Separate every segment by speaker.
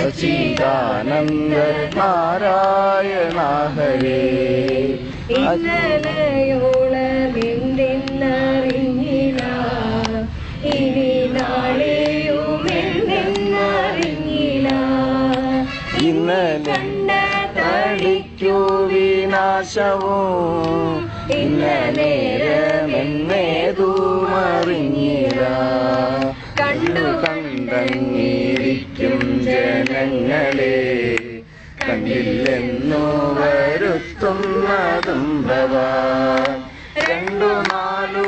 Speaker 1: സച്ചിദാനന്ദ നാരായണ ഹരേ
Speaker 2: ഇന്നലയോളം എന്തെന്നറിഞ്ഞില്ല ഇനി നാളെയും എന്തെന്നറിഞ്ഞില്ല
Speaker 1: ഇന്നലെ
Speaker 2: കണ്ട
Speaker 1: തടിക്കു വിനാശവും ഇന്നലേരമെന്നേതുമറിഞ്ഞില്ല കണ്ടു കണ്ടങ്ങിരിക്കും ജനങ്ങളെ കണ്ടില്ലെന്നു വരുത്തുന്നതും ഭവാൻ രണ്ടു നാലു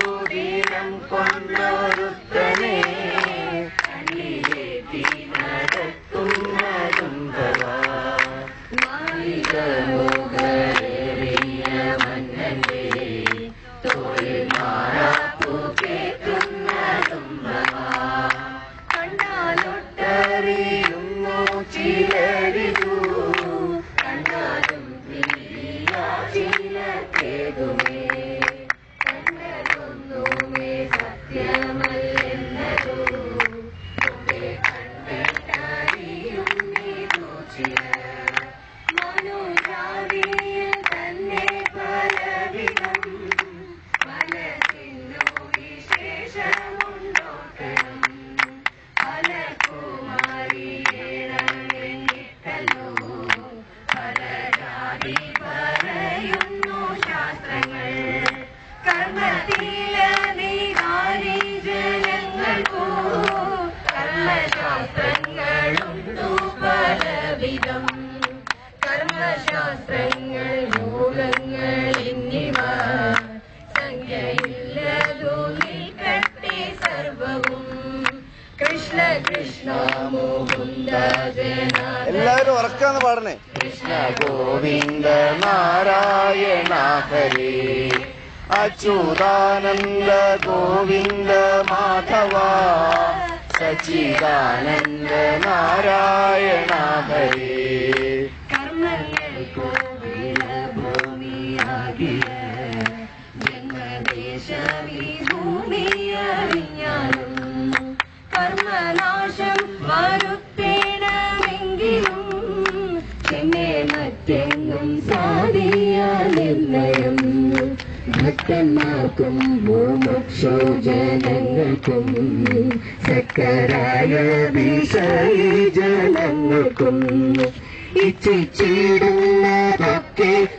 Speaker 1: ഉറക്കാന്ന് പാടണേ. കൃഷ്ണ ഗോവിന്ദ നാരായണ ഹരി അച്യുതാനന്ദ ഗോവിന്ദ മാധവ സച്ചിദാനന്ദ നാരായണ ഹരേ
Speaker 2: നിർണയം ഭക്തന്മാർക്കും മുമുക്ഷു ജനങ്ങൾക്കും സക്കരായ വിഷയി ജനങ്ങൾക്കും ഇച്ഛിച്ചിടുന്നതൊക്കെ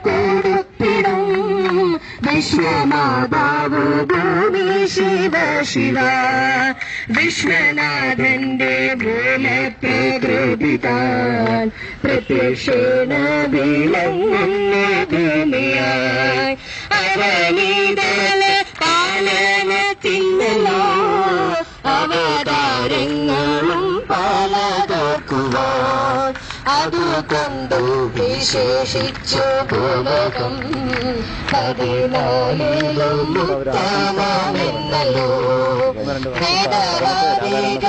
Speaker 2: കൊടുത്തിടും विश्वमाभावो भूमि शिव शिव। विश्वनाथण्डे भूलप्रद्रोपिता प्रत्यक्षेण विलङ्गन्ने भूमिया अवनिदल पालन വിശേഷിച്ചു ഭൂലോകം പതിനാലിലും വേദവാദികളായ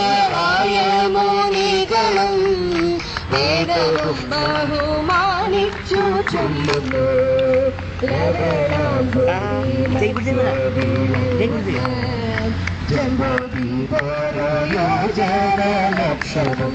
Speaker 2: മുനികളും വേദവും ബഹുമാനിച്ചു ചൊല്ലുന്നു. ജനലക്ഷണം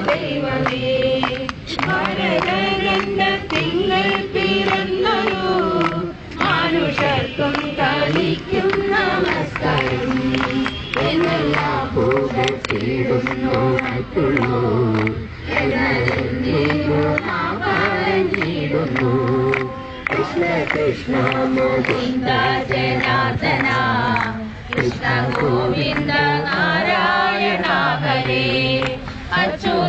Speaker 2: ദൈവമേ ഭരതരന്റെ തിങ്കൾ പിറന്നൊരു മനുഷ്യർക്കും കളിക്കും നമസ്കാരം. എന്നെല്ലാ പൂകത്തിടുന്നു മറ്റുള്ളൂ. എന്നറിഞ്ഞിടുന്നു കൃഷ്ണ കൃഷ്ണ മുകുന്ദ ജനാർദ്ദന. കൃഷ്ണ ഗോവിന്ദ നാരായണ ഹരേ അച്യുതാനന്ദ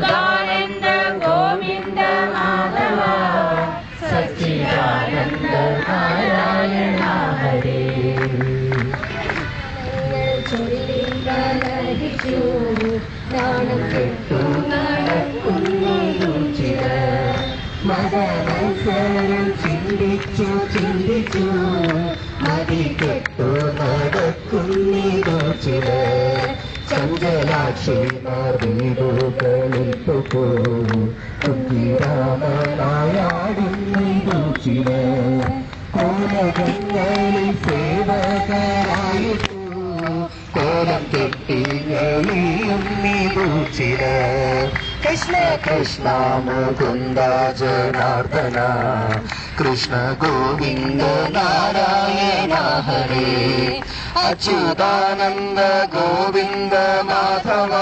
Speaker 2: നാണം കെട്ടു നടക്കുന്നു ചിലർ മതമത്സരം ചിന്തിച്ചു ചിന്തിച്ചു. മതി കെട്ടു നടക്കുന്നിതോ ചില ചഞ്ചലാക്ഷിമാർ വീടുകളിൽ കുട്ടിരാമനായാടുന്നിതോ ചില കോലകങ്ങളിൽ സേവകരായിട്ടു കോലം കെട്ടി ഞെളിയുന്നിതോ ചില കൃഷ്ണ കൃഷ്ണ മുകുന്ദ ജനാർദ്ദന കൃഷ്ണ ഗോവിന്ദ നാരായണ ഹരേ അച്യുതാനന്ദ ഗോവിന്ദ മാധവ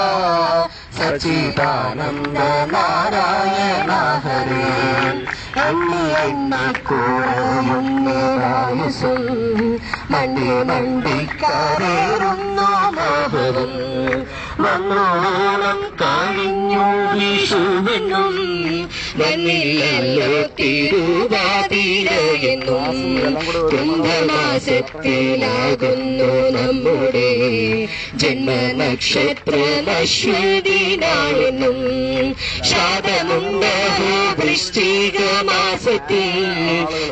Speaker 2: സച്ചിദാനന്ദ നാരായണ ഹരേ അണ്ണി എണ്ണി കൂടമുന്നരായുസും മണ്ടി മണ്ടിക്കാരേറുന്നു മോഹവും വന്നോളം കഴിഞ്ഞു വിഷുവെന്നും വന്നില്ലല്ലോ തിരുവാതിരയെന്നും കുംഭമാസത്തിലാകുന്നു നമ്മുടെ ജന്മനക്ഷത്രമശ്വതിനാണെന്നും ശാതമുണ്ടോ വൃശ്ചിക മാസത്തിൽ.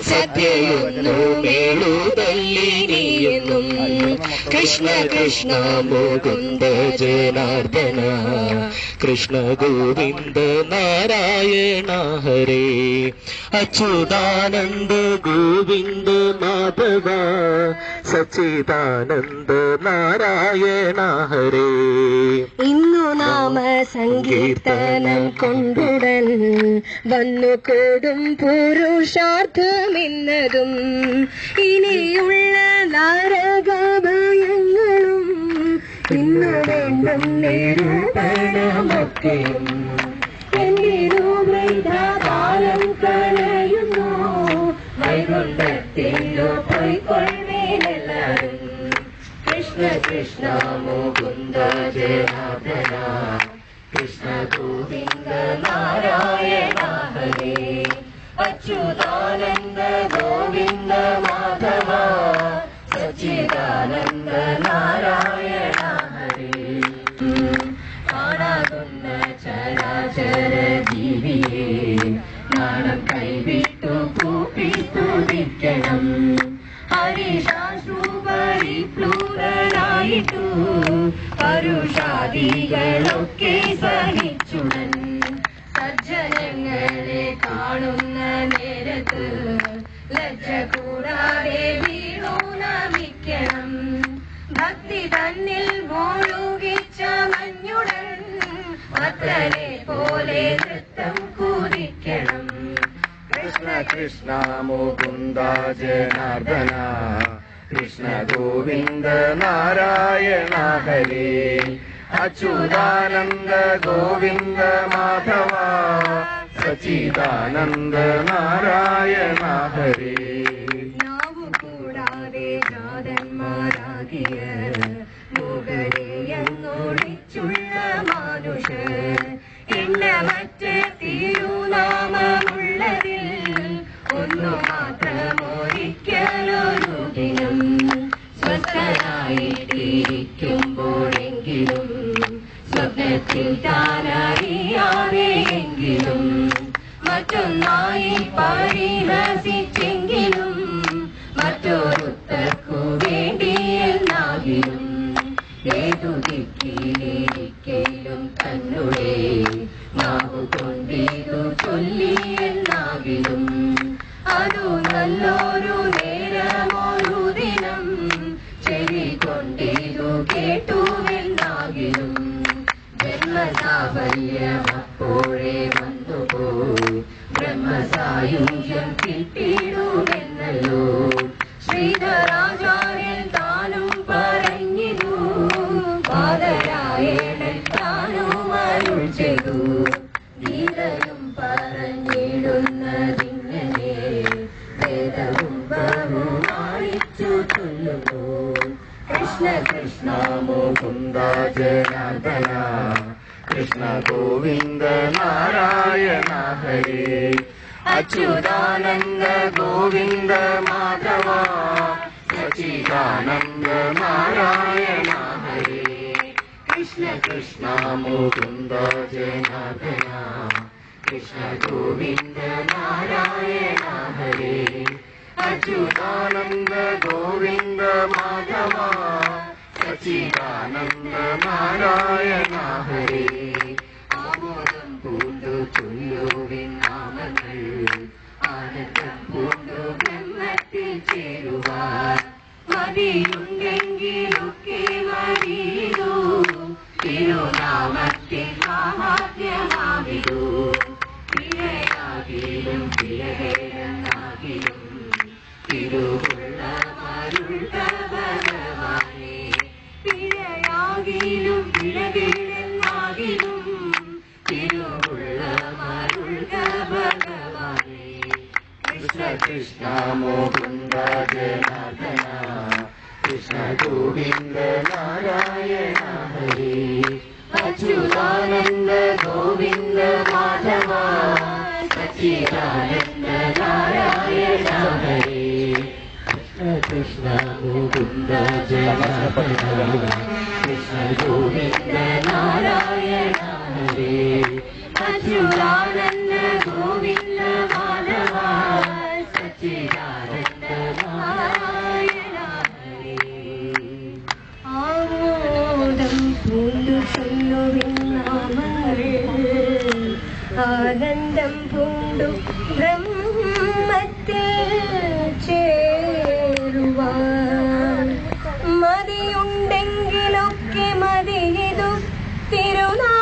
Speaker 2: സദ്യയൊന്നു മേളുതല്ലിനിയെന്നും കൃഷ്ണ കൃഷ്ണ മുകുന്ദ ജനാർദ്ദന കൃഷ്ണ ഗോവിന്ദ നാരായണ ഹരേ. അച്യുതാനന്ദ ഗോവിന്ദ മാധവ. സച്ചിദാനന്ദ നാരായണ ഹരേ.
Speaker 3: ഇന്നു നാമ സങ്കീർത്തനം കൊണ്ടുടൻ. വന്നു കൂടും പുരുഷാർത്ഥമെന്നതും. ഇനിയുള്ള നാരകഭയങ്ങളും ഇന്നു വേണ്ടും നിരൂപണമൊക്കെയും വൃഥാകാലം കളയുന്നു വൈകുണ്ഠത്തിനു പോയിക്കൊള്ളേനെല്ലാരും. കൃഷ്ണ കൃഷ്ണ മുകുന്ദ ജനാർദ്ദന. കൃഷ്ണ ഗോവിന്ദ നാരായണ ഹരേ. അച്യുതാനന്ദ ഗോവിന്ദ മാധവ. സച്ചിദാനന്ദ നാരായണ കൂപ്പി സ്തുതിക്കണം ഹരിശാശ്രുപരിപ്ലൂരനായിട്ടു പരുഷാദികളൊക്കെ സഹിച്ചുടൻ. സജ്ജനങ്ങളെ കാണുന്ന നേരത്ത് ലജ്ജ കൂടാതെ വീണു നമിക്കണം ഭക്തി തന്നിൽ മോഴുകിച്ച മഞ്ഞുടൻ അത്രനെ പോലെ നൃത്തം
Speaker 1: कृष्ण मोगुन्द
Speaker 3: कृष्ण गोविन्द नारायणरे अचुदानन्द गोविन्द माधवा सचिदानन्द नारायणरे മാത്രമൊരിക്കലൊരു ദിനം സ്വസ്ഥനായിട്ടിരിക്കുമ്പോഴെങ്കിലും സ്വപ്നത്തിൽ താനറിയാതെയെങ്കിലും മറ്റൊന്നായി പരിഹസിച്ചെങ്കിലും
Speaker 2: कृष्ण कृष्ण मुकुन्द जनार्दना कृष्ण गोविन्द नारायण हरे। अच्युदानन्द गोविन्द माधव। सचिदानन्द नारायण हरे। कृष्ण कृष्ण
Speaker 1: मुकुन्द जनार्दना कृष्ण गोविन्द नारायण हरे। अच्युदानन्द गो മാധവ സച്ചിദാനന്ദ നാരായണ ഹരി
Speaker 2: ആമോദം പൂണ്ടു ചൊല്ലുവിൻ നാമങ്ങൾ ആനന്ദം പൂണ്ടു ബ്രഹ്മത്തിൽ ചേരുവാൻ മതിയുണ്ടെങ്കിലൊക്കെ മതിയതു തിരുനാമത്തിൽ മാഹാത്മ്യമാവിതു പിഴയാകിലും പിഴകേടെന്നാകിലും തിരുവുള്ള
Speaker 1: भगवानि पिडनागिलं न वीडनागिलं पिरुवानुभवानि कृष्ण गोविन्दनाथमा कृष्ण गोविन्दनारायणानि अच्युतानन्द गोविन्दमाधमा सचिदानन्दनारायण കൃഷ്ണ മുകുന്ദ ജനാർദ്ദന കൃഷ്ണ ഗോവിന്ദ നാരായണ ഹരി
Speaker 2: ഗോവിന്ദ മാധവ സച്ചിദാനന്ദ നാരായണ ഹരി ആമോദം ആനന്ദം പൂണ്ടു ബ്രഹ്മത്തിൽ ചേരുവാൻ മതിയുണ്ടെങ്കിലൊക്കെ മതിയിതു തിരുനാമത്തിൻ